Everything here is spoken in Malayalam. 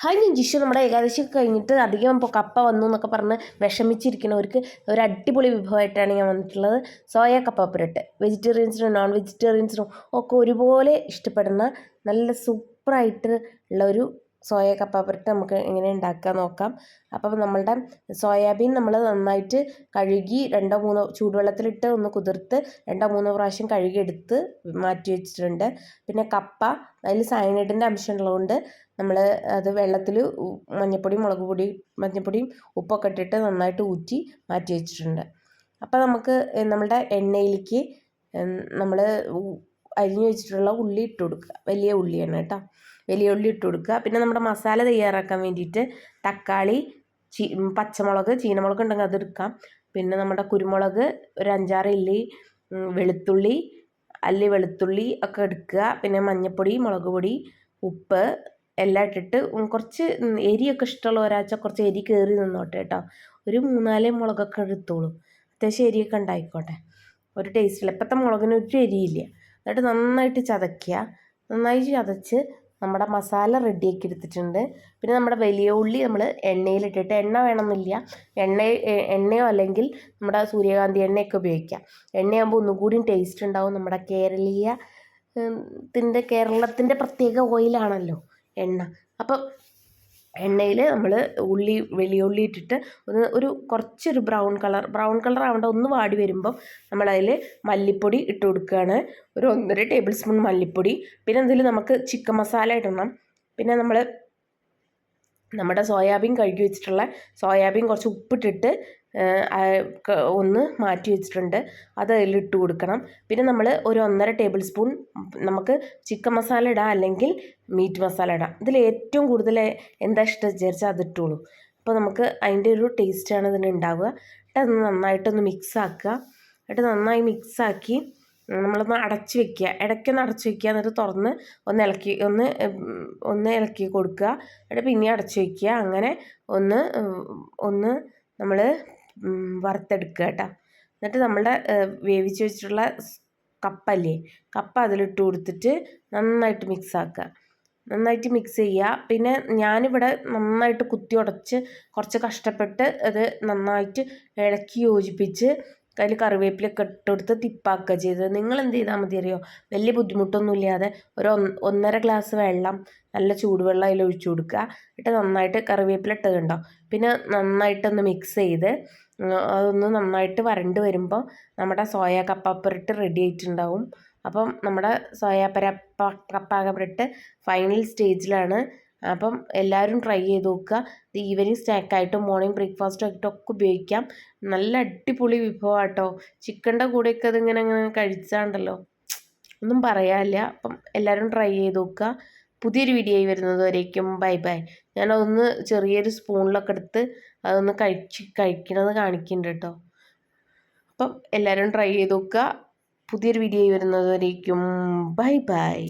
ഹായ് ഞാൻ ജിഷു നമ്മുടെ ഏകാദശി കഴിഞ്ഞിട്ട് അധികം ഇപ്പോൾ കപ്പ വന്നു എന്നൊക്കെ പറഞ്ഞ് വിഷമിച്ചിരിക്കുന്നവർക്ക് ഒരു അടിപൊളി വിഭവമായിട്ടാണ് ഞാൻ വന്നിട്ടുള്ളത്. സോയ കപ്പ പുരട്ട് വെജിറ്റേറിയൻസിനും നോൺ വെജിറ്റേറിയൻസിനും ഒക്കെ ഒരുപോലെ ഇഷ്ടപ്പെടുന്ന നല്ല സൂപ്പറായിട്ട് ഉള്ള ഒരു സോയ കപ്പ പുരട്ട് നമുക്ക് എങ്ങനെ ഉണ്ടാക്കാൻ നോക്കാം. അപ്പം നമ്മളുടെ സോയാബീൻ നമ്മൾ നന്നായിട്ട് കഴുകി രണ്ടോ മൂന്നോ ചൂടുവെള്ളത്തിലിട്ട് ഒന്ന് കുതിർത്ത് രണ്ടോ മൂന്നോ പ്രാവശ്യം കഴുകിയെടുത്ത് മാറ്റി വെച്ചിട്ടുണ്ട്. പിന്നെ കപ്പ അതിൽ സയനൈഡിന്റെ അംശം ഉള്ളതുകൊണ്ട് നമ്മൾ അത് വെള്ളത്തിൽ മഞ്ഞൾപ്പൊടിയും മുളക് പൊടിയും മഞ്ഞൾപ്പൊടിയും ഉപ്പൊക്കെ ഇട്ടിട്ട് നന്നായിട്ട് ഊറ്റി മാറ്റി വെച്ചിട്ടുണ്ട്. അപ്പോൾ നമുക്ക് നമ്മുടെ എണ്ണയിലേക്ക് നമ്മൾ അരിഞ്ഞു വെച്ചിട്ടുള്ള ഉള്ളി ഇട്ട് കൊടുക്കുക. വലിയ ഉള്ളിയാണ് കേട്ടോ. വലിയ ഉള്ളി ഇട്ട് കൊടുക്കുക. പിന്നെ നമ്മുടെ മസാല തയ്യാറാക്കാൻ വേണ്ടിയിട്ട് തക്കാളി ചീ പച്ചമുളക് ചീനമുളക് ഉണ്ടെങ്കിൽ അതെടുക്കാം പിന്നെ നമ്മുടെ കുരുമുളക് ഒരു അഞ്ചാറ് ഇല്ലി വെളുത്തുള്ളി അല്ലി വെളുത്തുള്ളി ഒക്കെ എടുക്കുക. പിന്നെ മഞ്ഞൾപ്പൊടി മുളക് പൊടി ഉപ്പ് എല്ലാം ഇട്ടിട്ട് കുറച്ച് എരിയൊക്കെ ഇഷ്ടമുള്ള ഒരാഴ്ച കുറച്ച് എരി കയറി നിന്നോട്ടെ കേട്ടോ. ഒരു മൂന്നാൽ മുളകൊക്കെ എടുത്തോളൂ. അത്യാവശ്യം എരിയൊക്കെ ഉണ്ടായിക്കോട്ടെ. ഒരു ടേസ്റ്റില്ല ഇപ്പോഴത്തെ മുളകിന് ഒരു എരിയില്ല. എന്നിട്ട് നന്നായിട്ട് ചതയ്ക്കുക. നന്നായി ചതച്ച് നമ്മുടെ മസാല റെഡിയാക്കി എടുത്തിട്ടുണ്ട്. പിന്നെ നമ്മുടെ വലിയ ഉള്ളി നമ്മൾ എണ്ണയിലിട്ടിട്ട് എണ്ണ വേണമെന്നില്ല. എണ്ണ എണ്ണയോ അല്ലെങ്കിൽ നമ്മുടെ സൂര്യകാന്തി എണ്ണയൊക്കെ ഉപയോഗിക്കാം. എണ്ണയാകുമ്പോൾ ഒന്നുകൂടി ടേസ്റ്റ് ഉണ്ടാവും. നമ്മുടെ കേരളീയ ത്തിന്റെ കേരളത്തിന്റെ പ്രത്യേക ഓയിലാണല്ലോ എണ്ണ. അപ്പം എണ്ണയിൽ നമ്മൾ ഉള്ളി വലിയുള്ളി ഇട്ടിട്ട് ഒന്ന് ഒരു കുറച്ചൊരു ബ്രൗൺ കളർ ബ്രൗൺ കളർ ആവേണ്ട ഒന്ന് വാടി വരുമ്പം നമ്മളതിൽ മല്ലിപ്പൊടി ഇട്ട് കൊടുക്കുകയാണ് ഒരു ഒന്നര ടേബിൾ സ്പൂൺ മല്ലിപ്പൊടി. പിന്നെ എന്തെങ്കിലും നമുക്ക് ചിക്കൻ മസാല ഇടണം. പിന്നെ നമ്മൾ നമ്മുടെ സോയാബീൻ കഴുകി വെച്ചിട്ടുള്ള സോയാബീൻ കുറച്ച് ഉപ്പിട്ടിട്ട് ഒന്ന് മാറ്റി വെച്ചിട്ടുണ്ട്. അത് അതിലിട്ട് കൊടുക്കണം. പിന്നെ നമ്മൾ ഒരു ഒന്നര ടേബിൾ സ്പൂൺ നമുക്ക് ചിക്കൻ മസാല ഇടാം അല്ലെങ്കിൽ മീറ്റ് മസാല ഇടാം. ഇതിൽ ഏറ്റവും കൂടുതൽ എന്താ ഇഷ്ടം വിചാരിച്ചാൽ അത് ഇട്ടോളൂ. അപ്പോൾ നമുക്ക് അതിന്റെ ഒരു ടേസ്റ്റാണ് ഇതിന് ഉണ്ടാവുക. എന്നിട്ട് അത് നന്നായിട്ടൊന്ന് മിക്സ് ആക്കുക. എന്നിട്ട് നന്നായി മിക്സ് ആക്കി നമ്മളൊന്ന് അടച്ചു വെക്കുക. ഇടയ്ക്കൊന്ന് അടച്ചു വെക്കുക. എന്നിട്ട് തുറന്ന് ഒന്ന് ഇളക്കി ഒന്ന് ഒന്ന് ഇളക്കി കൊടുക്കുക. എന്നിട്ട് പിന്നെ അടച്ചു വെക്കുക. അങ്ങനെ ഒന്ന് ഒന്ന് നമ്മൾ വറുത്തെടുക്കുക കേട്ടോ. എന്നിട്ട് നമ്മളുടെ വേവിച്ച് വെച്ചിട്ടുള്ള കപ്പല്ലേ കപ്പ അതിലിട്ട് കൊടുത്തിട്ട് നന്നായിട്ട് മിക്സ് ആക്കുക. നന്നായിട്ട് മിക്സ് ചെയ്യുക. പിന്നെ ഞാനിവിടെ നന്നായിട്ട് കുത്തി ഉടച്ച് കുറച്ച് കഷ്ടപ്പെട്ട് അത് നന്നായിട്ട് ഇളക്കി യോജിപ്പിച്ച് അതിൽ കറിവേപ്പിലൊക്കെ ഇട്ടെടുത്ത് തിപ്പാക്കുക ചെയ്തത്. നിങ്ങൾ എന്ത് ചെയ്താൽ മതി അറിയോ? വലിയ ബുദ്ധിമുട്ടൊന്നും ഇല്ലാതെ ഒരു ഒന്നര ഗ്ലാസ് വെള്ളം നല്ല ചൂടുവെള്ളം അതിൽ ഒഴിച്ചു കൊടുക്കുക. എന്നിട്ട് നന്നായിട്ട് കറിവേപ്പില ഇട്ടതുണ്ടോ പിന്നെ നന്നായിട്ടൊന്ന് മിക്സ് ചെയ്ത് അതൊന്ന് നന്നായിട്ട് വരണ്ട് വരുമ്പോൾ നമ്മുടെ സോയ കപ്പപ്പുരട്ട് റെഡി ആയിട്ടുണ്ടാവും. അപ്പം നമ്മുടെ സോയ പരപ്പ കപ്പാകപ്പുരട്ട് ഫൈനൽ സ്റ്റേജിലാണ് അപ്പം എല്ലാവരും ട്രൈ ചെയ്ത് നോക്കുക. ഇത് ഈവനിങ് സ്നാക്കായിട്ടും മോർണിംഗ് ബ്രേക്ക്ഫാസ്റ്റും ആയിട്ടൊക്കെ ഉപയോഗിക്കാം. നല്ല അടിപൊളി വിഭവം കേട്ടോ ചിക്കന്റെ കൂടെയൊക്കെ അതിങ്ങനെ അങ്ങനെ കഴിച്ചാണ്ടല്ലോ. ഒന്നും പറയാനില്ല. അപ്പം എല്ലാവരും ട്രൈ ചെയ്ത് നോക്കുക. പുതിയൊരു വീഡിയോ ആയി വരുന്നത് വരേക്കും. ബൈ ബൈ ഞാനതൊന്ന് ചെറിയൊരു സ്പൂണിലൊക്കെ എടുത്ത് അതൊന്ന് കഴിച്ച് കഴിക്കണത് കാണിക്കുന്നുണ്ട് കേട്ടോ. അപ്പം എല്ലാവരും ട്രൈ ചെയ്ത് നോക്കുക. പുതിയൊരു വീഡിയോ ആയി വരുന്നത് വരേക്കും. Bye bye